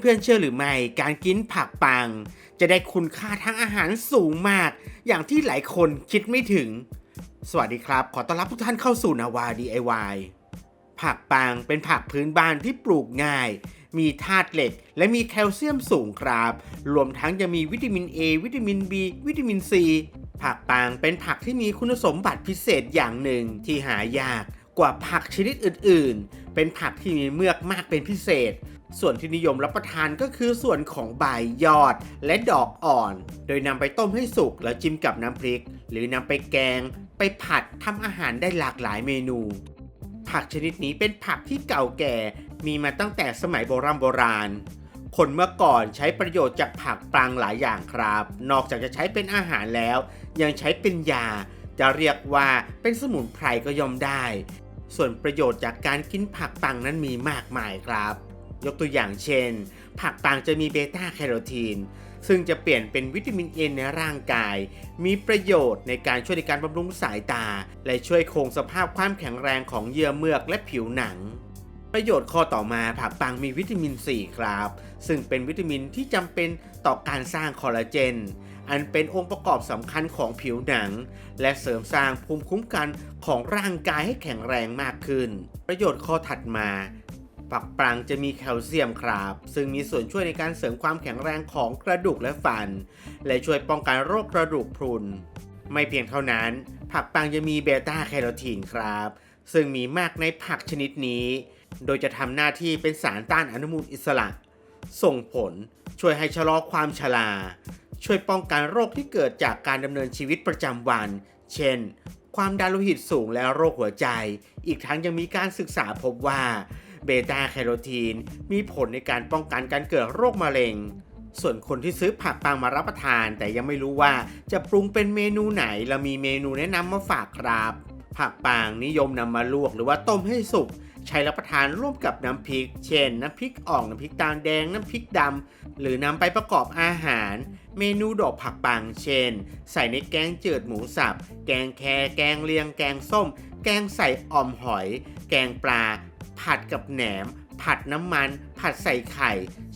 เพื่อนๆเชื่อหรือไม่การกินผักปัง จะได้คุณค่าทางอาหารสูงมาก อย่างที่หลายคนคิดไม่ถึง สวัสดีครับ ขอต้อนรับทุกท่านเข้าสู่นาวา DIY ผักปังเป็นผักพื้นบ้านที่ปลูกง่าย มีธาตุเหล็ก และมีแคลเซียมสูงครับ รวมทั้งยังมีวิตามิน A วิตามิน B วิตามิน C ผักปังเป็นผักที่มีคุณสมบัติพิเศษอย่างหนึ่งที่หายากกว่าผักชนิดอื่น ๆ เป็นผักที่มีเมือกมากเป็นพิเศษ ส่วนที่นิยมรับประทานก็คือส่วนของใบยอดและดอกอ่อน โดยนำไปต้มให้สุกแล้วจิ้มกับน้ำพริก หรือนำไปแกง ไปผัดทำอาหารได้หลากหลายเมนู ผักชนิดนี้เป็นผักที่เก่าแก่ มีมาตั้งแต่สมัยโบราณโบราณคนเมื่อก่อนใช้ประโยชน์จากผักปรางหลายอย่างครับ นอกจากจะใช้เป็นอาหารแล้ว ยังใช้เป็นยา จะเรียกว่าเป็นสมุนไพรก็ยอมได้ ส่วนประโยชน์จากการกินผักปังนั้นมีมากมายครับ ยกตัวอย่างเช่น ผักปังจะมีเบต้าแคโรทีน ซึ่งจะเปลี่ยนเป็นวิตามินเอในร่างกาย มีประโยชน์ในการช่วยในการบำรุงสายตา และช่วยคงสภาพความแข็งแรงของเยื่อเมือกและผิวหนัง ประโยชน์ข้อต่อมาผักปังมีวิตามิน4ครับ ซึ่งเป็นวิตามินที่จำเป็นต่อการสร้างคอลลาเจน อันเป็นองค์ประกอบสำคัญของผิวหนัง และเสริมสร้างภูมิคุ้มกันของร่างกายให้แข็งแรงมากขึ้น ประโยชน์ข้อถัดมา ผักปรังจะมีแคลเซียมครับ ซึ่งมีส่วนช่วยในการเสริมความแข็งแรงของกระดูกและฟัน และช่วยป้องกันโรคกระดูกพรุน ไม่เพียงเท่านั้น ผักปังยังมีเบต้าแคโรทีนครับ ซึ่งมีมากในผักชนิดนี้ โดยจะทำหน้าที่เป็นสารต้านอนุมูลอิสระ ส่งผลช่วยให้ชะลอความชรา ช่วยป้องกันโรคที่เกิดจากการดำเนินชีวิตประจำวัน เช่น ความดันโลหิตสูงและโรคหัวใจ อีกทั้งยังมีการศึกษาพบว่า เบต้าแคโรทีน มีผลในการป้องกันการเกิดโรคมะเร็ง ส่วนคนที่ซื้อผักปังมารับประทาน แต่ยังไม่รู้ว่าจะปรุงเป็นเมนูไหนเรามีเมนูแนะนำมาฝากครับ ผักปังนิยมนำมาลวกหรือว่าต้มให้สุกใช้รับประทานร่วมกับน้ำพริก เช่น น้ำพริกอ่อง น้ำพริกตาลแดง น้ำพริกดำ หรือนำไปประกอบอาหาร เมนูดอกผักปัง เช่น ใส่ในแกงเจืดหมูสับ แกงแคแกงเลียง แกงส้ม แกงใส่อ่อมหอย แกงปลา ผัดกับแหนม ผัดน้ำมัน ผัดใส่ไข่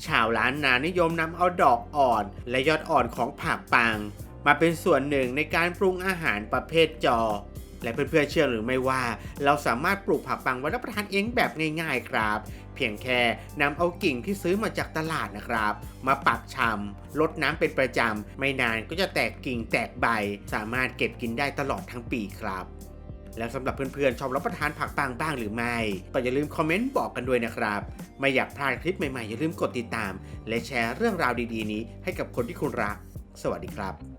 ชาวล้านนานิยมนำเอาดอกอ่อน และยอดอ่อนของผักปัง มาเป็นส่วนหนึ่งในการปรุงอาหารประเภทจอ และเพื่อนๆเชื่อหรือไม่ว่า เราสามารถปลูกผักปังไว้รับประทานเองแบบง่ายๆครับ เพียงแค่นำเอากิ่งที่ซื้อมาจากตลาดนะครับ มาปักชำลดน้ำเป็นประจำไม่นานก็จะแตกกิ่งแตกใบ สามารถเก็บกินได้ตลอดทั้งปีครับ แล้วสำหรับเพื่อนๆ ชอบรับประทานผักปังบ้างหรือไม่ ก็อย่าลืมคอมเมนต์บอกกันด้วยนะครับ ไม่อยากพลาดคลิปใหม่ๆ อย่าลืมกดติดตาม และแชร์เรื่องราวดีๆ นี้ให้กับคนที่คุณรัก สวัสดีครับ